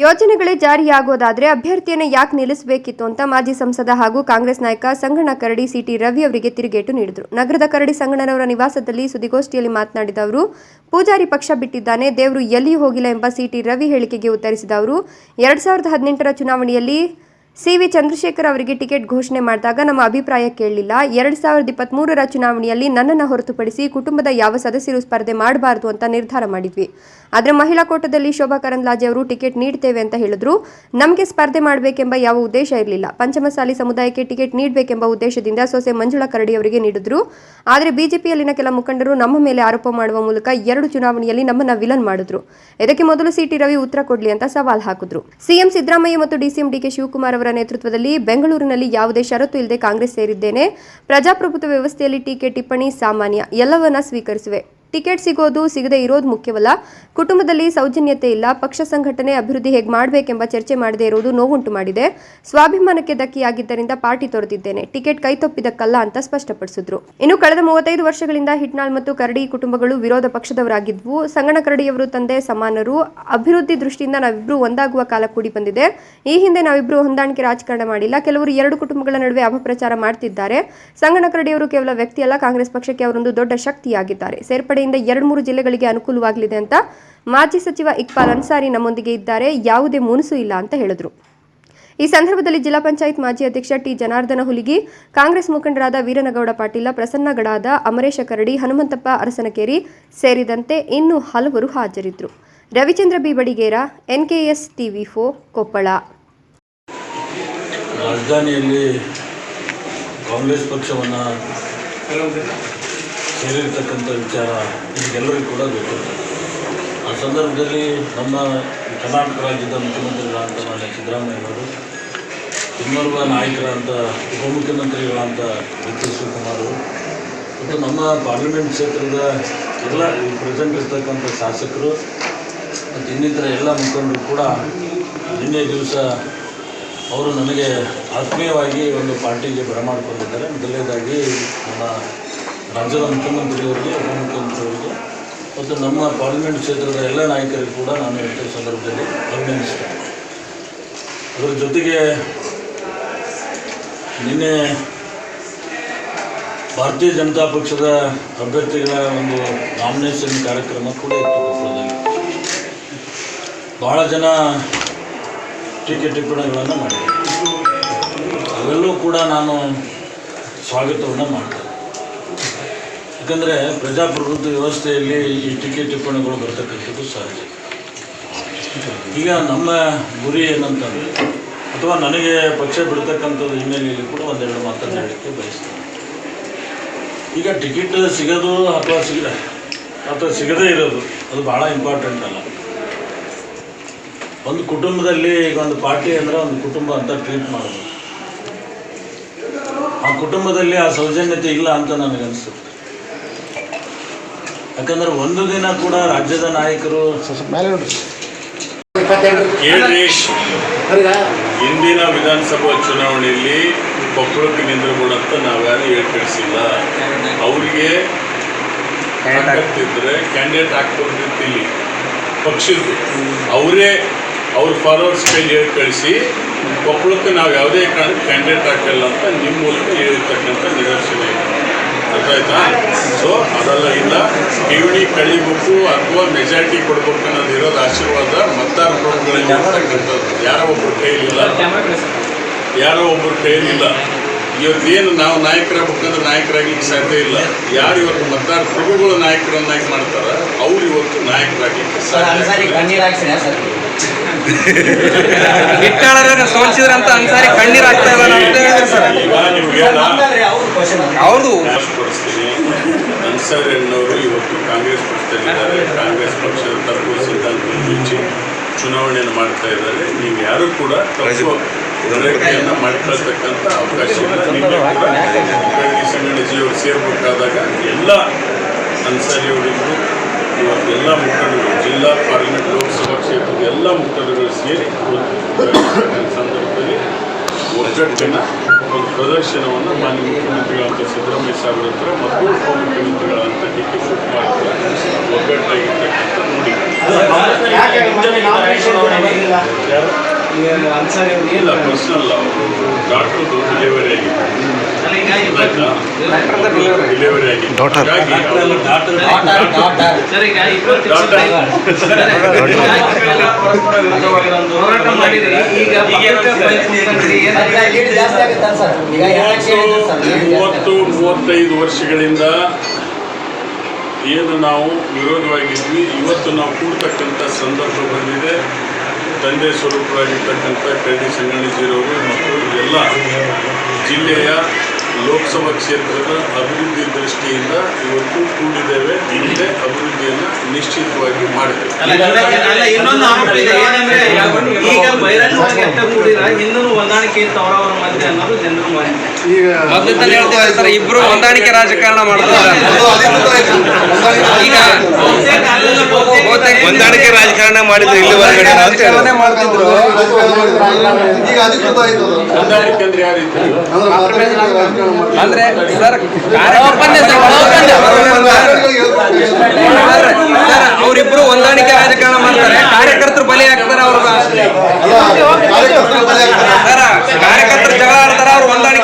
ಯೋಜನೆಗಳೇ ಜಾರಿಯಾಗೋದಾದ್ರೆ ಅಭ್ಯರ್ಥಿಯನ್ನು ಯಾಕೆ ನಿಲ್ಲಿಸಬೇಕಿತ್ತು ಅಂತ ಮಾಜಿ ಸಂಸದ ಹಾಗೂ ಕಾಂಗ್ರೆಸ್ ನಾಯಕ ಸಂಗಣ್ಣ ಕರಡಿ ಸಿಟಿ ರವಿ ಅವರಿಗೆ ತಿರುಗೇಟು ನೀಡಿದರು. ನಗರದ ಕರಡಿ ಸಂಗಣ್ಣನವರ ನಿವಾಸದಲ್ಲಿ ಸುದ್ದಿಗೋಷ್ಠಿಯಲ್ಲಿ ಮಾತನಾಡಿದ ಅವರು, ಪೂಜಾರಿ ಪಕ್ಷ ಬಿಟ್ಟಿದ್ದಾನೆ, ದೇವರು ಎಲ್ಲಿ ಹೋಗಿಲ್ಲ ಎಂಬ ಸಿಟಿ ರವಿ ಹೇಳಿಕೆಗೆ ಉತ್ತರಿಸಿದ ಅವರು, ಎರಡ್ ಸಾವಿರದ ಹದಿನೆಂಟರ ಚುನಾವಣೆಯಲ್ಲಿ ಸಿ ವಿ ಚಂದ್ರಶೇಖರ್ ಅವರಿಗೆ ಟಿಕೆಟ್ ಘೋಷಣೆ ಮಾಡಿದಾಗ ನಮ್ಮ ಅಭಿಪ್ರಾಯ ಕೇಳಲಿಲ್ಲ. ಎರಡ್ ಸಾವಿರದ ಇಪ್ಪತ್ತ್ಮೂರರ ಚುನಾವಣೆಯಲ್ಲಿ ನನ್ನನ್ನು ಹೊರತುಪಡಿಸಿ ಕುಟುಂಬದ ಯಾವ ಸದಸ್ಯರು ಸ್ಪರ್ಧೆ ಮಾಡಬಾರದು ಅಂತ ನಿರ್ಧಾರ ಮಾಡಿದ್ವಿ. ಆದರೆ ಮಹಿಳಾ ಕೋಟದಲ್ಲಿ ಶೋಭಾ ಕರಂದ್ಲಾಜೆ ಅವರು ಟಿಕೆಟ್ ನೀಡ್ತೇವೆ ಅಂತ ಹೇಳಿದ್ರು. ನಮಗೆ ಸ್ಪರ್ಧೆ ಮಾಡಬೇಕೆಂಬ ಯಾವ ಉದ್ದೇಶ ಇರಲಿಲ್ಲ. ಪಂಚಮಸಾಲಿ ಸಮುದಾಯಕ್ಕೆ ಟಿಕೆಟ್ ನೀಡಬೇಕೆಂಬ ಉದ್ದೇಶದಿಂದ ಸೊಸೆ ಮಂಜುಳಾ ಕರಡಿ ಅವರಿಗೆ ನೀಡಿದ್ರು. ಆದರೆ ಬಿಜೆಪಿಯಲ್ಲಿನ ಕೆಲ ಮುಖಂಡರು ನಮ್ಮ ಮೇಲೆ ಆರೋಪ ಮಾಡುವ ಮೂಲಕ ಎರಡು ಚುನಾವಣೆಯಲ್ಲಿ ನಮ್ಮನ್ನ ವಿಲನ್ ಮಾಡಿದ್ರು. ಇದಕ್ಕೆ ಮೊದಲು ಸಿಟಿ ರವಿ ಉತ್ತರ ಕೊಡಲಿ ಅಂತ ಸವಾಲ್ ಹಾಕಿದ್ರು. ಸಿಎಂ ಸಿದ್ದರಾಮಯ್ಯ ಮತ್ತು ಡಿಸಿಎಂ ಡಿಕೆ ಶಿವಕುಮಾರ್ ಅವರ ನೇತೃತ್ವದಲ್ಲಿ ಬೆಂಗಳೂರಿನಲ್ಲಿ ಯಾವುದೇ ಷರತ್ತು ಇಲ್ಲದೆ ಕಾಂಗ್ರೆಸ್ ಸೇರಿದ್ದೇನೆ. ಪ್ರಜಾಪ್ರಭುತ್ವ ವ್ಯವಸ್ಥೆಯಲ್ಲಿ ಟೀಕೆ ಟಿಪ್ಪಣಿ ಸಾಮಾನ್ಯ. ಎಲ್ಲವನ್ನ ಸ್ವೀಕರಿಸುವೆ. ಟಿಕೆಟ್ ಸಿಗೋದು ಸಿಗದೆ ಇರೋದು ಮುಖ್ಯವಲ್ಲ. ಕುಟುಂಬದಲ್ಲಿ ಸೌಜನ್ಯತೆ ಇಲ್ಲ. ಪಕ್ಷ ಸಂಘಟನೆ ಅಭಿವೃದ್ಧಿ ಹೇಗೆ ಮಾಡಬೇಕೆಂಬ ಚರ್ಚೆ ಮಾಡದೇ ಇರುವುದು ನೋವುಂಟು ಮಾಡಿದೆ. ಸ್ವಾಭಿಮಾನಕ್ಕೆ ಧಕ್ಕಿಯಾಗಿದ್ದರಿಂದ ಪಾರ್ಟಿ ತೊರೆದಿದ್ದೇನೆ. ಟಿಕೆಟ್ ಕೈತಪ್ಪಿದಕ್ಕಲ್ಲ ಅಂತ ಸ್ಪಷ್ಟಪಡಿಸಿದ್ರು. ಇನ್ನು ಕಳೆದ ಮೂವತ್ತೈದು ವರ್ಷಗಳಿಂದ ಹಿಟ್ನಾಳ್ ಮತ್ತು ಕರಡಿ ಕುಟುಂಬಗಳು ವಿರೋಧ ಪಕ್ಷದವರಾಗಿದ್ವು. ಸಂಗಣ ಕರಡಿಯವರು ತಂದೆ ಸಮಾನರು. ಅಭಿವೃದ್ಧಿ ದೃಷ್ಟಿಯಿಂದ ನಾವಿಬ್ರು ಒಂದಾಗುವ ಕಾಲ ಕೂಡಿ ಬಂದಿದೆ. ಈ ಹಿಂದೆ ನಾವಿಬ್ರು ಹೊಂದಾಣಿಕೆ ರಾಜಕಾರಣ ಮಾಡಿಲ್ಲ. ಕೆಲವರು ಎರಡು ಕುಟುಂಬಗಳ ನಡುವೆ ಅಪಪ್ರಚಾರ ಮಾಡ್ತಿದ್ದಾರೆ. ಸಂಗಣ ಕರಡಿಯವರು ಕೇವಲ ವ್ಯಕ್ತಿಯಲ್ಲ. ಕಾಂಗ್ರೆಸ್ ಪಕ್ಷಕ್ಕೆ ಅವರೊಂದು ದೊಡ್ಡ ಶಕ್ತಿಯಾಗಿದ್ದಾರೆ. ಸೇರ್ಪಡೆಯಿಂದ ಎರಡು ಮೂರು ಜಿಲ್ಲೆಗಳಿಗೆ ಅನುಕೂಲವಾಗಲಿದೆ ಅಂತ ಮಾಜಿ ಸಚಿವ ಇಕ್ಬಾಲ್ ಅನ್ಸಾರಿ ನಮ್ಮೊಂದಿಗೆ ಇದ್ದಾರೆ. ಯಾವುದೇ ಮುನಸು ಇಲ್ಲ ಅಂತ ಹೇಳಿದ್ರು. ಈ ಸಂದರ್ಭದಲ್ಲಿ ಜಿಲ್ಲಾ ಪಂಚಾಯತ್ ಮಾಜಿ ಅಧ್ಯಕ್ಷ ಟಿ ಜನಾರ್ದನ ಹುಲಿಗಿ, ಕಾಂಗ್ರೆಸ್ ಮುಖಂಡರಾದ ವೀರನಗೌಡ ಪಾಟೀಲ, ಪ್ರಸನ್ನಗಡಾದ ಅಮರೇಶ ಕರಡಿ, ಹನುಮಂತಪ್ಪ ಅರಸನಕೇರಿ ಸೇರಿದಂತೆ ಇನ್ನೂ ಹಲವರು ಹಾಜರಿದ್ದರು Ravichandra B Badiger, NKS TV ಫೋ ಕೊಪ್ಪಳ. ರಾಜಧಾನಿಯಲ್ಲಿ ಕಾಂಗ್ರೆಸ್ ಪಕ್ಷವನ್ನು ಸೇರಿರ್ತಕ್ಕಂಥ ವಿಚಾರ ನಿಮಗೆಲ್ಲರಿಗೂ ಕೂಡ ಗೊತ್ತು. ಆ ಸಂದರ್ಭದಲ್ಲಿ ನಮ್ಮ ಕರ್ನಾಟಕ ರಾಜ್ಯದ ಮುಖ್ಯಮಂತ್ರಿಗಳಾದಂಥ ಮಾನ್ಯ ಸಿದ್ದರಾಮಯ್ಯವರು ಇನ್ನೋರ್ವ ನಾಯಕರಾದಂಥ ಉಪಮುಖ್ಯಮಂತ್ರಿಗಳಂತ ಡಿ ಕೆ ಶಿವಕುಮಾರ್ ಮತ್ತು ನಮ್ಮ ಪಾರ್ಲಿಮೆಂಟ್ ಕ್ಷೇತ್ರದ ಎಲ್ಲ ಪ್ರೆಸೆಂಟ್ ಇರ್ತಕ್ಕಂಥ ಶಾಸಕರು, ಮತ್ತು ಇನ್ನಿತರ ಎಲ್ಲ ಮುಖಂಡರು ಕೂಡ ನಿನ್ನೆ ದಿವಸ ಅವರು ನನಗೆ ಆತ್ಮೀಯವಾಗಿ ಒಂದು ಪಾರ್ಟಿಗೆ ಬರಮಾಡಿಕೊಂಡಿದ್ದಾರೆ. ಮೊದಲನೇದಾಗಿ ನಮ್ಮ ರಾಜ್ಯದ ಮುಖ್ಯಮಂತ್ರಿಯವರಿಗೆ ಉಪಮುಖ್ಯಮಂತ್ರಿಯವರಿಗೆ, ಮತ್ತು ನಮ್ಮ ಪಾರ್ಲಿಮೆಂಟ್ ಕ್ಷೇತ್ರದ ಎಲ್ಲ ನಾಯಕರಿಗೂ ಕೂಡ ನಾನು ಹೇಳಿದ ಸಂದರ್ಭದಲ್ಲಿ ಅಭಿನಂದಿಸ್ತೇನೆ. ಅದರ ಜೊತೆಗೆ ನಿನ್ನೆ ಭಾರತೀಯ ಜನತಾ ಪಕ್ಷದ ಅಭ್ಯರ್ಥಿಗಳ ಒಂದು ನಾಮಿನೇಷನ್ ಕಾರ್ಯಕ್ರಮ ಕೂಡ ಇತ್ತು ಕೊಪ್ಪಳದಲ್ಲಿ. ಭಾಳ ಜನ ಟೀಕೆ ಟಿಪ್ಪಣಿಗಳನ್ನು ಮಾಡಿದ್ದಾರೆ ಅವೆಲ್ಲವೂ ಕೂಡ ನಾನು ಸ್ವಾಗತವನ್ನು ಮಾಡ್ತೇನೆ. ಯಾಕಂದರೆ ಪ್ರಜಾಪ್ರಭುತ್ವ ವ್ಯವಸ್ಥೆಯಲ್ಲಿ ಈ ಟೀಕೆ ಟಿಪ್ಪಣಿಗಳು ಬರ್ತಕ್ಕಂಥದ್ದು ಸಹಜ. ಈಗ ನಮ್ಮ ಗುರಿ ಏನಂತಂದರೆ, ಅಥವಾ ನನಗೆ ಪಕ್ಷ ಬಿಡ್ತಕ್ಕಂಥದ್ದು ಹಿನ್ನೆಲೆಯಲ್ಲಿ ಕೂಡ ಒಂದೆರಡು ಮಾತನ್ನು ಹೇಳಲಿಕ್ಕೆ ಬಯಸ್ತೇನೆ. ಈಗ ಟಿಕೆಟ್ ಸಿಗೋದು ಅಥವಾ ಸಿಗ, ಅಥವಾ ಸಿಗದೇ ಇರೋದು, ಅದು ಭಾಳ ಇಂಪಾರ್ಟೆಂಟ್ ಅಲ್ಲ. ಒಂದು ಕುಟುಂಬದಲ್ಲಿ ಈಗ ಒಂದು ಪಾರ್ಟಿ ಅಂದರೆ ಒಂದು ಕುಟುಂಬ ಅಂತ ಟ್ರೀಟ್ ಮಾಡೋದು ಆ ಕುಟುಂಬದಲ್ಲಿ ಆ ಸೌಜನ್ಯತೆ ಇಲ್ಲ ಅಂತ ನನಗನ್ಸುತ್ತೆ. ಯಾಕಂದ್ರೆ ಒಂದು ದಿನ ಕೂಡ ರಾಜ್ಯದ ನಾಯಕರು ಇಂದಿನ ವಿಧಾನಸಭಾ ಚುನಾವಣೆಯಲ್ಲಿ ಕೊಪ್ಪಳಕ್ಕೆ ಅಂತ ನಾವ್ಯಾರು ಏರ್ಪಡಿಸಿಲ್ಲ ಕಳಿಸಿಲ್ಲ ಅವರಿಗೆ ಹಾಕ್ತಿದ್ರೆ ಕ್ಯಾಂಡಿಡೇಟ್ ಇಲ್ಲಿ ಪಕ್ಷದ್ದು. ಅವರೇ ಅವ್ರ ಫಾಲೋವರ್ಸ್ ಪೇಜ್ ಹೇಳಿ ಕಳಿಸಿ ಕೊಪ್ಪಳಕ್ಕೆ ನಾವು ಯಾವುದೇ ಕಾರಣಕ್ಕೆ ಕ್ಯಾಂಡಿಡೇಟ್ ಹಾಕಲ್ಲ ಅಂತ ನಿಮ್ಮ ಮೂಲಕ ಹೇಳಿರ್ತಕ್ಕಂಥ ನಿದರ್ಶನ ಇದೆ. ಆಯ್ತಾ ಸೊ ಅದೆಲ್ಲ ಇಲ್ಲ. ಕಿವಿಣಿ ಕಳಿಬೇಕು ಅಥವಾ ಮೆಜಾರಿಟಿ ಕೊಡ್ಬೇಕು ಅನ್ನೋದು ಇರೋದು ಆಶೀರ್ವಾದ ಮತದಾರ ಇರ್ತಕ್ಕಂಥದ್ದು. ಯಾರೋ ಒಬ್ಬರು ಕೈಲಿಲ್ಲ ಯಾರೋ ಒಬ್ಬರು ಕೈಲಿಲ್ಲ ಇವತ್ತೇನು ನಾವು ನಾಯಕರಾಗಬೇಕಂದ್ರೆ ನಾಯಕರಾಗ್ಲಿಕ್ಕೆ ಸಾಧ್ಯ ಇಲ್ಲ. ಯಾರು ಇವತ್ತು ಮತದಾರ ಪ್ರಭುಗಳು ನಾಯಕರನ್ನಾಗಿ ಮಾಡ್ತಾರ ಅವ್ರು ಇವತ್ತು ನಾಯಕರಾಗ್ಲಿಕ್ಕೆ ಸೋಲ್ಸಿದ್ರಂತ ಅನ್ಸಾರಿ ಕಣ್ಣೀರ್ ಆಗ್ತಾ ಕೊಡಿಸ್ತೀನಿ ಅನ್ಸಾರಿ ಅನ್ನೋರು ಇವತ್ತು ಕಾಂಗ್ರೆಸ್ ಪಕ್ಷದಲ್ಲಿದ್ದಾರೆ. ಕಾಂಗ್ರೆಸ್ ಪಕ್ಷದ ತತ್ವ ಸಿದ್ಧಾಂತ ಚುನಾವಣೆಯನ್ನು ಮಾಡ್ತಾ ಇದ್ದಾರೆ. ನೀವು ಯಾರು ಕೂಡ ತಪ್ಪು ಮಾಡಿ ಅವಕಾಶ ಜಿಯವರು ಸೇರ್ಬೇಕಾದಾಗ ಎಲ್ಲ ಅನ್ಸಾರಿಯವರಿಗೂ ಇವತ್ತು ಎಲ್ಲ ಮುಖಂಡರು, ಜಿಲ್ಲಾ ಪಾರ್ಲಿಮೆಂಟ್, ಲೋಕಸಭಾ ಕ್ಷೇತ್ರದ ಎಲ್ಲ ಮುಖಂಡರು ಸೇರಿ ಸಂದರ್ಭದಲ್ಲಿ ಒಗ್ಗಟ್ಟಿನ ಒಂದು ಪ್ರದರ್ಶನವನ್ನು ಮಾನ್ಯ ಮುಖ್ಯಮಂತ್ರಿಗಳಂತ ಸಿದ್ದರಾಮಯ್ಯ ಸಾಹೇಬ್ರ ಹತ್ರ ಮತ್ತು ಉಪಮುಖ್ಯಮಂತ್ರಿಗಳಂತ ಡಿ ಕೆ ಶಿವಕುಮಾರ್ ಹತ್ರ ಒಗ್ಗಟ್ಟಾಗಿರ್ತಕ್ಕಂಥ ನೋಡಿ ಇಲ್ಲ ಪರ್ಸನಲ್ ಡಾಕ್ಟರ್ದು ಡೆಲಿವರಿ ಆಗಿದೆ. ಅವರು- ಡಾಕ್ಟರ್ ಸರ್ ಈಗ ಹೋರಾಟ ಮಾಡಿದ್ರಿ? ಮೂವತ್ತು ಮೂವತ್ತೈದು ವರ್ಷಗಳಿಂದ ಏನು ನಾವು ವಿರೋಧವಾಗಿದ್ವಿ ಇವತ್ತು ನಾವು ಕೂಡ್ತಕ್ಕಂಥ ಸಂದರ್ಭ ಬಂದಿದೆ. ತಂದೆ ಸ್ವರೂಪರಾಗಿರ್ತಕ್ಕಂಥ ಕರಡಿ ಸಂಗಣಿಜಿರವರು ಮತ್ತು ಎಲ್ಲ ಜಿಲ್ಲೆಯ ಲೋಕಸಭಾ ಕ್ಷೇತ್ರದ ಅಭಿವೃದ್ಧಿ ದೃಷ್ಟಿಯಿಂದ ಇವತ್ತು ಕೂಡಿದ್ದೇವೆ. ಹಿಂದೆ ಅಭಿವೃದ್ಧಿಯನ್ನು ನಿಶ್ಚಿತವಾಗಿ ಮಾಡಿದ್ದೇವೆ ಅಲ್ಲ ಇನ್ನೊಂದು ಆರೋಪ ಇದೆ. ಏನಂದ್ರೆ ಈಗ ಬಹಿರಂಗವಾಗಿ ಇನ್ನೂ ಹೊಂದಾಣಿಕೆ ಇತ್ತು ಅವರವರ ಮಧ್ಯೆ ಅನ್ನೋದು ಜನರು ಮಾಹಿತಿ ಮೊದಲಿಂದಲೇ ಹೇಳ್ತಿದ್ದಾರೆ ಸರ್ ಇಬ್ರು ಹೊಂದಾಣಿಕೆ ರಾಜಕಾರಣ ಮಾಡ್ತಾರೆ. ಈಗ ಹೊಂದಾಣಿಕೆ ರಾಜಕಾರಣ ಮಾಡಿದ್ರು ಇಲ್ಲಿ ಅಂತ. ರಾಜಕಾರಣ ಮಾಡ್ತಿದ್ರು. ಈಗ ಅಧಿಕೃತ ಆಯ್ತು. ಹೊಂದಾಣಿಕೆ ಅಂದ್ರೆ ಯಾರಿದ್ರು ಅಂದ್ರೆ ಸರ್ ಅವರಿಬ್ರು ಹೊಂದಾಣಿಕೆ ರಾಜಕಾರಣ ಮಾಡ್ತಾರೆ ಕಾರ್ಯಕರ್ತರು ಬಲಿ ಆಗ್ತಾರೆ ಅವ್ರ ಕಾರ್ಯಕರ್ತರು ಜಗಳ ಆಡ್ತಾರೆ ಅವ್ರು ಹೊಂದಾಣಿಕೆ